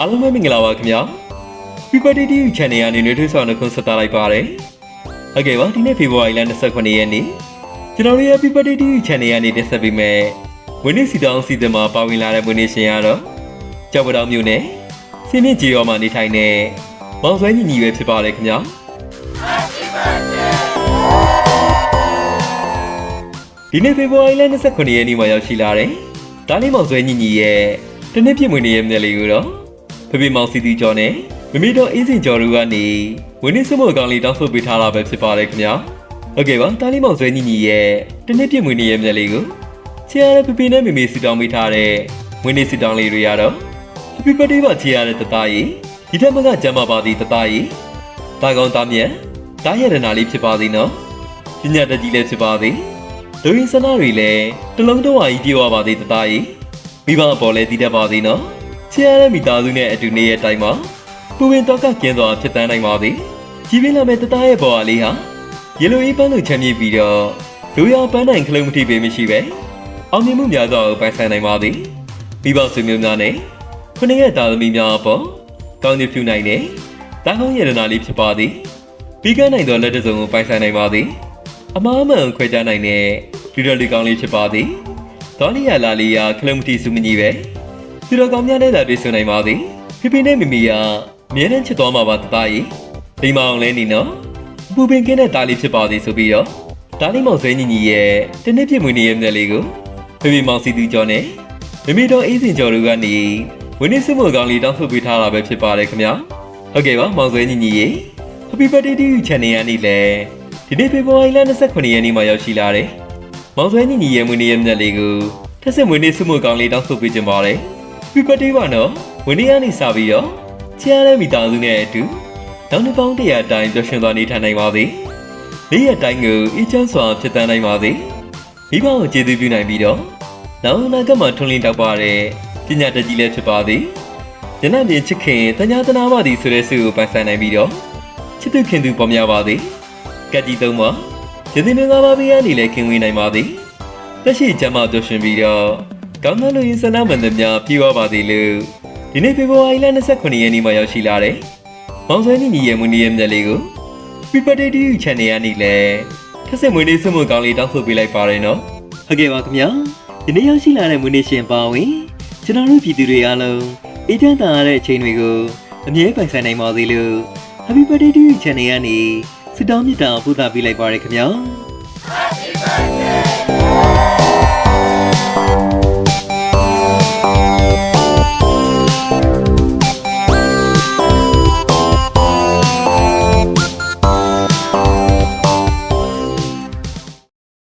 အားလုံးပဲမင်္ဂလာပါခင်ဗျာ People TV Channel ကနေနေထွေးဆောင်နှုတ်ဆက်တာလိုက်ပါတယ်ဟုတ်ကဲ့ပါဒီနေ့ဖေဖော်ဝါရီလ29ရက်နေ့ကျွန်တော်တို့ရဲ့ People TV Channel ကနေတင်ဆက်ပေးမယ်ဝင်းနေစီတောင်းစီစဉ်မှာပါဝင်လာတဲ့ဝင်းနေရှင်ကတော့ကြောက်ပတောင်မြို့နယ်စင်းမြင့်ကြီးရောမှာနေထိုင်တဲ့မောင်ဆွဲညီညီပဲဖြစ်ပါတယ်ခင်ဗျာဒီနေ့ဖေဖော်ဝါရီလ29ရက်နေ့မှာရောက်ရှိလာတဲ့ဒါလေးမောင်ဆွဲညီညီရဲ့တနေ့ပြည့်မွေနေရဲ့မျက်လေးကိုတော့ ဖေဖေမောင်စီတီကျော်နဲ့မမီတော်အေးစင်ကျော်တို့ကနေဝင်းနေစမို့အကောင်လေးတောင်းဆိုပေးထားတာပဲဖြစ်ပါတယ်ခင်ဗျာဟုတ်ကဲ့ပါဒါလေးမောင်ဆွဲညီညီရဲ့တနေ့ပြည့်မွေနေရဲ့မျက်လေးကိုချီရတဲ့ဖေဖေနဲ့မမေစီတောင်းပေးထားတဲ့ဝင်းနေစီတောင်းလေးတွေရတော့ Happy birthday ပါချီရတဲ့တသားကြီးဒီထက်မကကျမ်းမာပါသည်တသားကြီးတာကောင်းသားမြတ်တားရတနာလေးဖြစ်ပါသည်နော်ပညာတတ်ကြီးလည်းဖြစ်ပါသည်လူရင်းစနာတွေလည်းတလုံးတော့ဝါကြီးပြေဝပါသည်တသားကြီးမိဘအပေါ်လည်းတည်တတ်ပါသည်နော် ချီရတဲ့မိသားစုနဲ့အတူနေရဲ့တိုင်းမှာပူပင်တော့ကကင်းစွာဖြစ်တန်းနိုင်ပါသည်ကြီးပြင်းလာမဲ့တသားရဲ့ပေါ်အားလေးဟာရေလိုအေးပန်းလိုချမ်းမြေ့ပြီးတော့လူရပန်းနိုင်ခလုံးမထိပေမရှိပဲအောင်မြင်မှုများစွာကိုပိုင်ဆိုင်နိုင်ပါသည်မိဘဆွေမျိုးများနဲ့ခုနှစ်ရက်သားသမီးများအပေါ်ကောင်းကျိုးပြုနိုင်တဲ့တာကောင်းရတနာလေးဖြစ်ပါသည်ပြီးကနိုင်သောလက်တစုံကိုပိုင်ဆိုင်နိုင်ပါသည်အမားအမှန်ခွဲခြားနိုင်တဲ့လူတော်လေးကောင်းလေးဖြစ်ပါသည်ဒေါ်လီယာလာလီယာခလုံးမတီစုမကြီးပဲ လူတော်ကောင်းများနဲ့သာတွေ့ဆုံနိုင်ပါသည်ဖိဖိနဲ့မီမီယာအမြဲတမ်းချစ်တော်မှာပါတသားကြီးဒီမအောင်လဲနေနော်ပူပင်ကင်းတဲ့တားလေးဖြစ်ပါသည်ဆိုပြီးတော့တားလေးမောင်ဆွဲညီညီရဲ့တနေ့ပြည့်မွေးနေ့ရဲ့မျက်လေးကိုဖိဖိမောင်စီသူကျော်နဲ့မမီတော်အေးစင်ကျော်တို့ကနေဝင်းနေစမို့ကောင်လေးတောင်းဆိုပေးထားတာပဲဖြစ်ပါတယ်ခင်ဗျာဟုတ်ကဲ့ပါမောင်ဆွဲညီညီရေ Happy Birthday to you Channel ရနေလေဒီနေ့ဖေဖော်ဝါရီလ29ရက်နေ့မှာရောက်ရှိလာတယ်မောင်ဆွဲညီညီရဲ့မွေးနေ့ရဲ့မြတ်လေးကိုထက်စစ်မွေးနေ့စမို့ကောင်လေးတောင်းဆိုပေးကြပါတယ် Happy Birthday ပါနော်ဝင်းနေရနေစပြီးတော့ချီရတဲ့မိသားစုနဲ့အတူနောက်နှစ်ပေါင်းတရာအတိုင်းပျော်ရွှင်သွားနေထိုင်နိုင်ပါစေနေ့ရက်တိုင်းကိုအေးချမ်းစွာဖြစ်တန်းနိုင်ပါစေမိဘကိုကျေးဇူးပြုနိုင်ပြီးတော့နောက်အနာဂတ်မှာထွန်းလင်းတောက်ပါတဲ့ပညာတတ်ကြီးလည်းဖြစ်ပါသည်။ယနေ့မြင်ချစ်ခင်တညာတနာပါသည်ဆိုတဲ့ဆုကိုပိုင်ဆိုင်နိုင်ပြီးတော့ချစ်သူခင်သူပေါ်များပါသည်။ကက်ကြီးသုံးပါယသိမင်္ဂလာပါဘေးကနေလည်းခင်ဝေးနိုင်ပါသည်။တက်ရှိကျမ်းမာပျော်ရွှင်ပြီးတော့ ကောင်းသောလူရင်းစနာမန်သမျှပြေဝပါသည်လို့ဒီနေ့ဖေဖော်ဝါရီလ29ရက်နေ့မှာရောက်ရှိလာတဲ့မောင်ဆွဲနီနီရဲ့မွေးနေ့ရဲ့မြတ်လေးကို People Day Channel ကနေလည်းထက်စစ်မွေးနေ့ဆုမကောင်းလေးတောင်းဆိုပေးလိုက်ပါရနော်။ဟုတ်ကဲ့ပါခင်ဗျာ။ဒီနေ့ရောက်ရှိလာတဲ့မွေးနေ့ရှင်ပါဝင်ကျွန်တော်တို့ပြည်သူတွေအားလုံးအေးချမ်းသာရတဲ့အချိန်တွေကိုအမြဲပိုင်ဆိုင်နိုင်ပါစေလို့ Happy Birthday to you Channel ကနေဆုတောင်းမြတ်တာပို့သပေးလိုက်ပါရခင်ဗျာ။